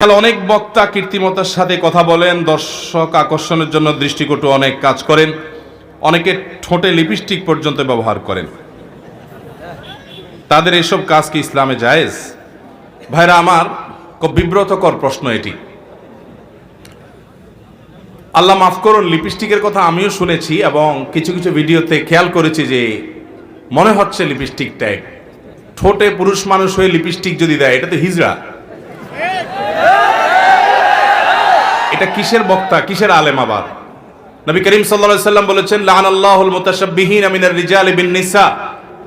আজকাল অনেক বক্তা কীর্তিমতার সাথে কথা বলেন, দর্শক আকর্ষণের জন্য দৃষ্টিকটু অনেক কাজ করেন, অনেকে ঠোঁটে লিপস্টিক পর্যন্ত ব্যবহার করেন। তাদের এসব কাজ কি ইসলামে জায়েজ? ভাইরা, আমার বিব্রতকর প্রশ্ন এটি। আল্লাহ মাফ করুন, লিপস্টিকের কথা আমিও শুনেছি এবং কিছু কিছু ভিডিওতে খেয়াল করেছি যে মনে হচ্ছে লিপস্টিক টাইপ ঠোঁটে পুরুষ মানুষ হয়ে লিপস্টিক যদি দেয়, এটা তো হিজড়া। এটা কিসের বক্তা? কিসের আলেম আবার নবী করিম সাল্লা সাল্লাম বলেছেন লান বিন নিসা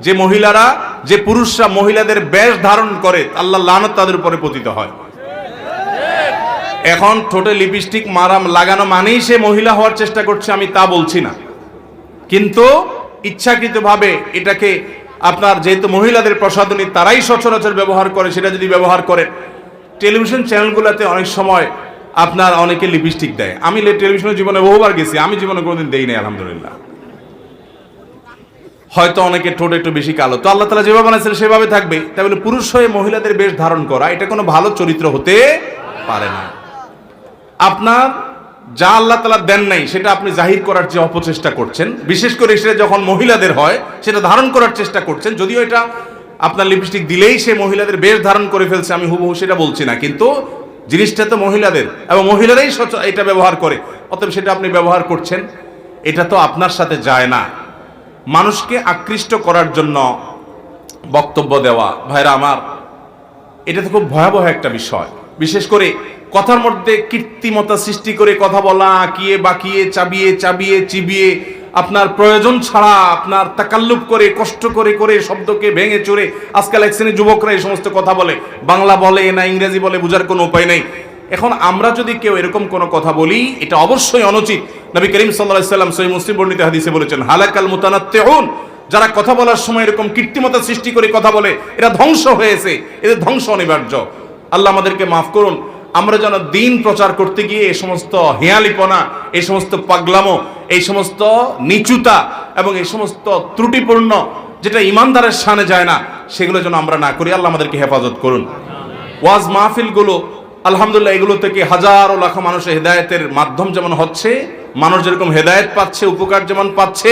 যে মহিলারা, যে পুরুষরা মহিলাদের বেশ ধারণ করে আল্লাহ লানত তাদের উপরে পতিত হয়। এখন ঠোঁটে লিপস্টিক, মারাম লাগানো মানেই সে মহিলা হওয়ার চেষ্টা করছে, আমি তা বলছি না। কিন্তু ইচ্ছাকৃতভাবে এটাকে আপনার যেহেতু মহিলাদের প্রসাধনী তারাই সচরাচর ব্যবহার করে, সেটা যদি ব্যবহার করে টেলিভিশন চ্যানেলগুলোতে অনেক সময় আপনার অনেকে লিপস্টিক দেয়। আমি টেলিভিশনের জীবনে বহুবার গেছি, আমি জীবনে কোনোদিন দেই নাই, আলহামদুলিল্লাহ। হয়তো অনেকে ঠোঁট একটু বেশি কালো। তো আল্লাহ তালা যেভাবে বানাইছেন, সেভাবে থাকবে। তাই বলে পুরুষ হয়ে মহিলাদের বেশ ধারণ করা, এটা কোনো ভালো চরিত্র হতে পারে না। আপনার যা আল্লাহ তালা দেন নাই, সেটা আপনি জাহির করার যে অপচেষ্টা করছেন, বিশেষ করে সেটা যখন মহিলাদের হয়, সেটা ধারণ করার চেষ্টা করছেন, যদিও এটা আপনার লিপস্টিক দিলেই সে মহিলাদের বেশ ধারণ করে ফেলছে, আমি হুবহু সেটা বলছি না, কিন্তু জিনিসটা তো মহিলাদের, এবং মহিলারাই এটা ব্যবহার করে। অতএব সেটা আপনি ব্যবহার করছেন, এটা তো আপনার সাথে যায় না। মানুষকে আকৃষ্ট করার জন্য বক্তব্য দেওয়া, ভাইরা আমার, এটা তো খুব ভয়াবহ একটা বিষয়। বিশেষ করে কথার মধ্যে কৃত্রিমতা সৃষ্টি করে কথা বলা, আঁকিয়ে, বাকিয়ে, চাবিয়ে চাবিয়ে, চিবিয়ে আপনার প্রয়োজন ছাড়া আপনার তাকাল্লুপ করে, কষ্ট করে করে শব্দকে ভেঙে চড়ে আজকাল এক শ্রেণির যুবকরা এই সমস্ত কথা বলে। বাংলা বলে না ইংরেজি বলে, বোঝার কোনো উপায় নেই। এখন আমরা যদি কেউ এরকম কোনো কথা বলি, এটা অবশ্যই অনুচিত। নবী করিম সাল্লাহ সাল্লাম সহি মুসলিম বর্ণিত হাদিসে বলেছেন, হালাকাল মুতানাত্তেহুন যারা কথা বলার সময় এরকম কৃত্রিমতা সৃষ্টি করে কথা বলে, এরা ধ্বংস হয়েছে। এদের ধ্বংস অনিবার্য। আল্লাহ আমাদেরকে মাফ করুন। আমরা যেন দিন প্রচার করতে গিয়ে এই সমস্ত হেয়ালিপনা, এই সমস্ত পাগলামো, এই সমস্ত নিচুতা এবং এই সমস্ত ত্রুটিপূর্ণ যেটা ইমানদারের সানে যায় না, সেগুলো যেন আমরা না করি। আল্লাহ আমাদেরকে হেফাজত করুন। ওয়াজ মাহফিলগুলো, আলহামদুলিল্লাহ, এগুলো থেকে হাজারো লাখো মানুষের হেদায়েতের মাধ্যম যেমন হচ্ছে, মানুষ যেরকম হেদায়েত পাচ্ছে, উপকার যেমন পাচ্ছে,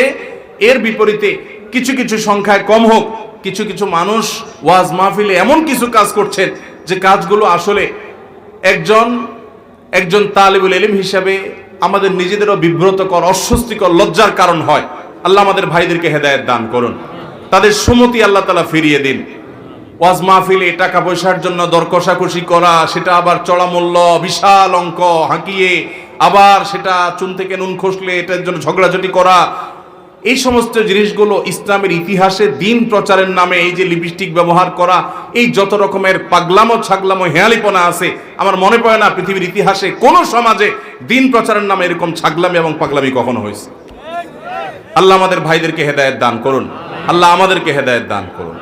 এর বিপরীতে কিছু কিছু সংখ্যায় কম হোক, কিছু কিছু মানুষ ওয়াজ মাহফিলে এমন কিছু কাজ করছেন যে কাজগুলো আসলে একজন একজন তালিবুল এলিম হিসাবে আমাদের নিজেদেরও বিব্রতকর, অস্বস্তিকর, লজ্জার কারণ হয়। আল্লাহ আমাদের ভাইদেরকে হেদায়েত দান করুন। তাদের সুমতি আল্লাহ তালা ফিরিয়ে দিন। ওয়াজ মাহফিলে টাকা পয়সার জন্য দর কষাকষি করা, সেটা আবার চড়া মূল্য বিশাল অঙ্ক, হাঁকিয়ে, আবার সেটা চুন থেকে নুন খসলে এটার জন্য ঝগড়াঝটি করা এই সমস্ত জিনিসগুলো ইসলামের ইতিহাসে দিন প্রচারের নামে এই যে লিপস্টিক ব্যবহার করা, এই যত রকমের পাগলামো ছাগলামো হেয়ালিপনা আছে, আমার মনে পড়ে না পৃথিবীর ইতিহাসে কোন সমাজে দিন প্রচারের নামে এরকম ছাগলামি এবং পাগলামি কখনো হয়েছে। আল্লাহ আমাদের ভাইদেরকে হেদায়ত দান করুন। আল্লাহ আমাদেরকে হেদায়ত দান করুন।